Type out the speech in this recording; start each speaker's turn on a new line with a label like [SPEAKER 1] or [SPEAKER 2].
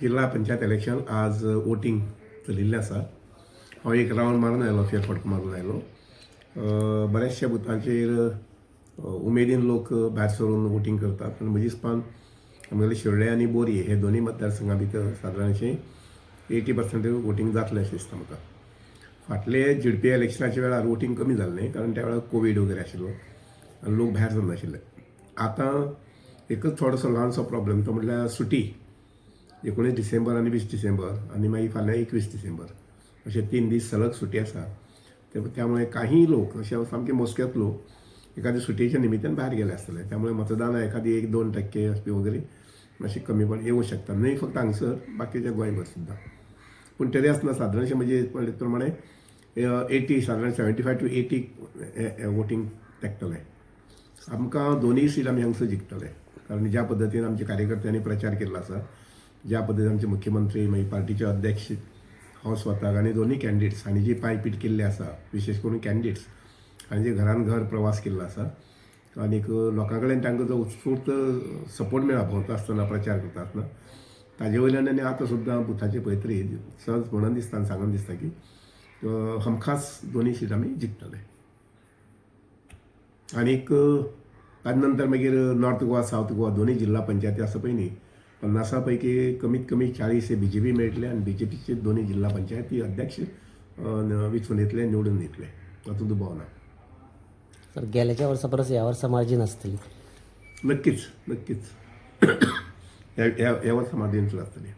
[SPEAKER 1] जिल्हा पंचायत इलेक्शन आज वोटींग चलिल्लें आसा हांव एक रावंड मारून आयलो फेरफटको मारून आयलो बऱ्याचशा बुथांचेर उमेदीन लोक भायर सरून वोटींग करतात. पूण म्हजे हिसपान आमगेले शिर्डे आनी बोरये हे दोनूय मतदारसंघा भितर सादारणशें एटी पर्संट वोटींग जातलें अशें दिसता म्हाका फाटले झिडपी इलेक्शनाच्या वेळार वोटींग कमी जाल्लें कारण त्या वेळार कोवीड वगैरे आशिल्लो आनी लोक भायर सरनाशिल्ले आतां एकच थोडोसो ल्हानसो प्रॉब्लेम तो म्हटल्यार सुटी. एकोणीस डिसेंबर आनी वीस डिसेंबर आनी मागीर फाल्यां एकवीस डिसेंबर. अशे तीन दीस सलग सुटी आसा त्यामुळे काही लोक असे सामके मोजकेच लोक एखाद्या सुटयेच्या निमित्तान भायर गेले आसतले त्यामुळे मतदान एखादी एक दोन टक्के असबी वगैरे मातशी कमी पण येवं शकता न्हय फक्त हांगसर बाकीच्या गोंयभर सुद्दां पूण तरी आसतना सादारणशें म्हणजे प्रमाणे एटी सादारण seventy five to eighty voting तेंकतलें आमकां दोनूय सीट आमी हांगसर जिखतले कारण ज्या पद्दतीन आमच्या कार्यकर्त्यांनी प्रचार केल्लो आसा ज्या पद्दतीन आमचे मुख्यमंत्री मागीर पार्टीचे अध्यक्ष हांव स्वताक आनी दोनी कॅन्डिडेट्स हांणी जी पायपीट केल्ली आसा विशेश करून कॅन्डिडेट्स हांणी जे घरान घर प्रवास केल्लो आसा आनीक लोकां कडेन तांकां जो उत्स्फूर्त सपोर्ट मेळप भोंवता आसतना प्रचार करता आसतना ताजे वयल्यान आनी आतां सुद्दां बुथाचे पयत्री सहज म्हणून दिसता आनी सांगून दिसता की हमखास दोनी सीट आमी जिखतले आनीक ताजे नंतर मागीर नॉर्थ गोवा सावथ गोवा दोनूय जिल्हा पंचायती आसा पळय न्ही पन्नासा पैकी कमीत कमी चाळीस हे बी जे पी मेळटले आनी बी जे पीचे दोनूय जिल्हा पंचायती अध्यक्ष वेंचून येतले निवडून येतले तातूंत दुबाव ना
[SPEAKER 2] सर गेल्याच्या वर्सा परस ह्या वर्सा मार्जिन आसतली
[SPEAKER 1] नक्कीच नक्कीच. ह्या ह्या ह्या वर्सा मार्जिन आसतली